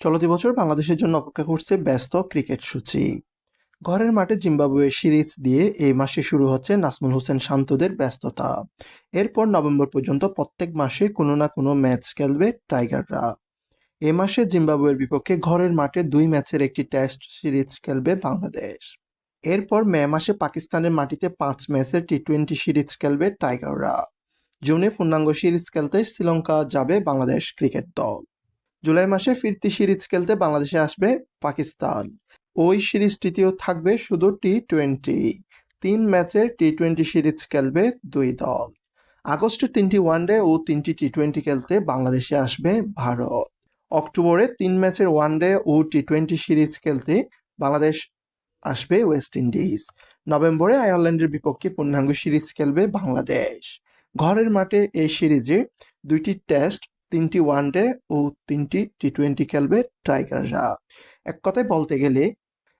চলতি বছর বাংলাদেশের জন্য অপেক্ষা করছে ব্যস্ত ক্রিকেট সূচি। ঘরের মাঠে জিম্বাবুয়ে সিরিজ দিয়ে এই মাসে শুরু হচ্ছে নাসমুল হোসেন শান্তদের ব্যস্ততা। এরপর নভেম্বর পর্যন্ত প্রত্যেক মাসে কোনো না কোনো ম্যাচ খেলবে টাইগাররা। এ মাসে জিম্বাবুয়ের বিপক্ষে ঘরের মাঠে দুই ম্যাচের একটি টেস্ট সিরিজ খেলবে বাংলাদেশ। এরপর মে মাসে পাকিস্তানের মাটিতে পাঁচ ম্যাচের টি টোয়েন্টি সিরিজ খেলবে টাইগাররা। জুনে পূর্ণাঙ্গ সিরিজ খেলতে শ্রীলঙ্কা যাবে বাংলাদেশ ক্রিকেট দল। জুলাই মাসে ফিরতি সিরিজ খেলতে বাংলাদেশে আসবে পাকিস্তান। ওই সিরিজটিতেও থাকবে শুধু টি টোয়েন্টি তিন ম্যাচের টি টোয়েন্টি সিরিজ খেলবে দুই দল। আগস্টে তিনটি ওয়ানডে ও তিনটি টি টোয়েন্টি খেলতে বাংলাদেশে আসবে ভারত। অক্টোবরে তিন ম্যাচের ওয়ানডে ও টি টোয়েন্টি সিরিজ খেলতে বাংলাদেশ আসবে ওয়েস্ট ইন্ডিজ। নভেম্বরে আয়ারল্যান্ডের বিপক্ষে পূর্ণাঙ্গ সিরিজ খেলবে বাংলাদেশ। ঘরের মাঠে এই সিরিজে দুইটি টেস্ট তিনটি ওয়ানডে ও তিনটি টি টোয়েন্টি খেলবে টাইগাররা। এক কথায় বলতে গেলে,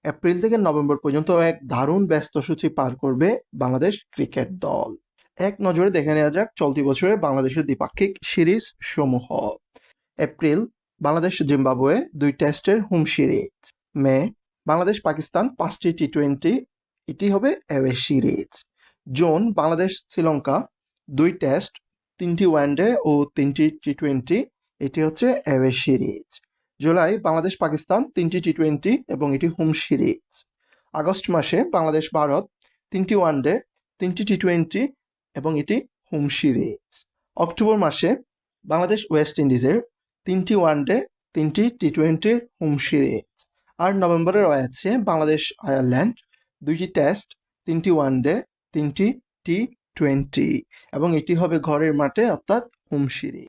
এপ্রিল থেকে নভেম্বর পর্যন্ত এক দারুণ ব্যস্ত সূচি পার করবে বাংলাদেশ ক্রিকেট দল। এক নজরে দেখে নেওয়া যাক চলতি বছরে বাংলাদেশের দ্বিপাক্ষিক সিরিজ সমূহ। এপ্রিল, বাংলাদেশ জিম্বাবুয়ে দুই টেস্টের home series. May, Bangladesh Pakistan পাঁচটি টি টোয়েন্টি এটি হবে away series. June, Bangladesh Sri Lanka দুই টেস্ট তিনটি ওয়ানডে ও তিনটি টি টোয়েন্টি এটি হচ্ছে away series. July, Bangladesh Pakistan, তিনটি টি টোয়েন্টি এবং এটি হোম সিরিজ। আগস্ট মাসে বাংলাদেশ ভারত, তিনটি ওয়ানডে, তিনটি টি টোয়েন্টি এবং এটি হোম সিরিজ। অক্টোবর মাসে বাংলাদেশ ওয়েস্ট ইন্ডিজের তিনটি ওয়ানডে, তিনটি টি টোয়েন্টির হোম সিরিজ। আর নভেম্বরে রয়েছে বাংলাদেশ আয়ারল্যান্ড দুইটি টেস্ট, তিনটি ওয়ানডে, তিনটি টি টোয়েন্টি এবং এটি হবে ঘরের মাঠে অর্থাৎ হোম